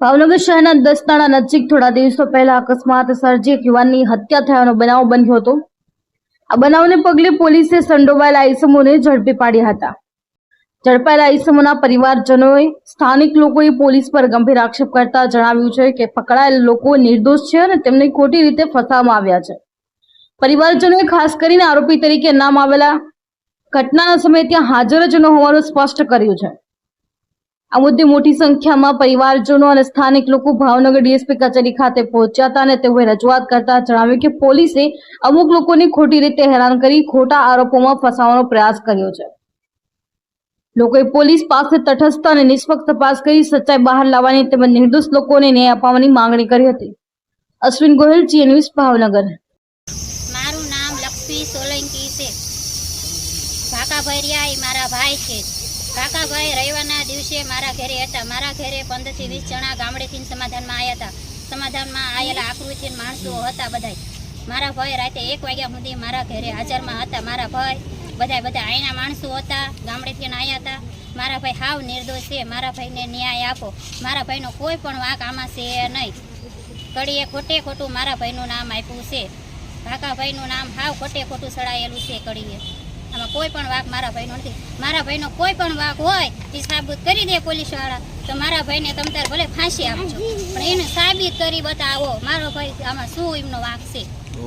ભાવનગર શહેરના દસતાણા નજીક થોડા દિવસો પહેલા અકસ્માત સર્જી એક યુવાનની હત્યા થયાનો બનાવ બન્યો હતો. આ બનાવને પગલે પોલીસે સંડોવાયેલા આઈસમોને ઝડપી પાડ્યા હતા. ઝડપાયેલા આઈસમોના પરિવારજનોએ સ્થાનિક લોકોએ પોલીસ પર ગંભીર આક્ષેપ કરતા જણાવ્યું છે કે પકડાયેલ લોકો નિર્દોષ છે અને તેમને ખોટી રીતે ફસાવવામાં આવ્યા છે. પરિવારજનોએ ખાસ કરીને આરોપી તરીકે નામ આવેલા ઘટનાના સમયે ત્યાં હાજર જ ન હોવાનું સ્પષ્ટ કર્યું છે. આ મુદ્દે મોટી સંખ્યામાં પરિવારજનો અને સ્થાનિક લોકો ભાવનગર ડીએસપી કચેરી ખાતે પહોંચ્યા હતા અને તેઓએ રજૂઆત કરતા જણાવ્યું કે પોલીસે અમુક લોકોને ખોટી રીતે હેરાન કરી ખોટા આરોપોમાં ફસાવવાનો પ્રયાસ કર્યો છે. લોકોએ પોલીસ પાસે તટસ્થ અને નિષ્પક્ષ તપાસ કરી સચ્ચાઈ બહાર લાવવાની તેમજ નિર્દોષ લોકોને ન્યાય અપાવવાની માંગણી કરી હતી. Ashwin Gohil Zee news Bhavnagar. મારું નામ લક્ષ્મી સોલંકી છે. ભાકાભાઈ રહ્યા એ મારા ભાઈ છે. ભાકાભાઈ રવિવારના દિવસે મારા ઘરે હતા. મારા ઘરે પંદરથી વીસ જણા ગામડેથી સમાધાનમાં આવ્યા હતા. સમાધાનમાં આવેલા આકૃતિ માણસો હતા બધાય. મારા ભાઈ રાતે એક વાગ્યા સુધી મારા ઘરે હાજરમાં હતા. મારા ભાઈ બધા બધા અહીંના માણસો હતા, ગામડેથી આવ્યા હતા. મારા ભાઈ હાવ નિર્દોષ છે. મારા ભાઈને ન્યાય આપો. મારા ભાઈનો કોઈ પણ વાંક આમાં છે નહીં. કડીએ ખોટે ખોટું મારા ભાઈનું નામ આપ્યું છે. કાકાભાઈનું નામ હાવ ખોટે ખોટું સડાયેલું છે કડીએ. આમાં કોઈ પણ વાક મારા ભાઈનો નથી. મારા ભાઈનો કોઈ પણ વાક હોય એ સાબિત કરી દે પોલીસવાળા તો મારા ભાઈને તમે તાર ભલે ફાંસી આપજો. પણ એને સાબિત કરી બતાવો મારો ભાઈ આમાં શું એમનો વાક છે?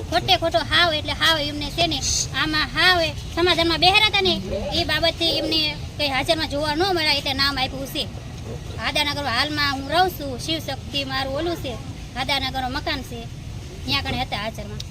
ખોટે ખોટો હાવ એટલે હાવ એમને છે ને આમાં હાવ સમાધાનમાં બેહરા હતા ને એ બાબતથી એમને કંઈ હાજરમાં જોવા ન મળ્યા એટલે નામ આપ્યું છે. હાદાનગર હાલમાં હું રહું છું શિવશક્તિ મારું ઓલું છે હાદાનગરનું મકાન છે ત્યાં કણે હતા હાજરમાં.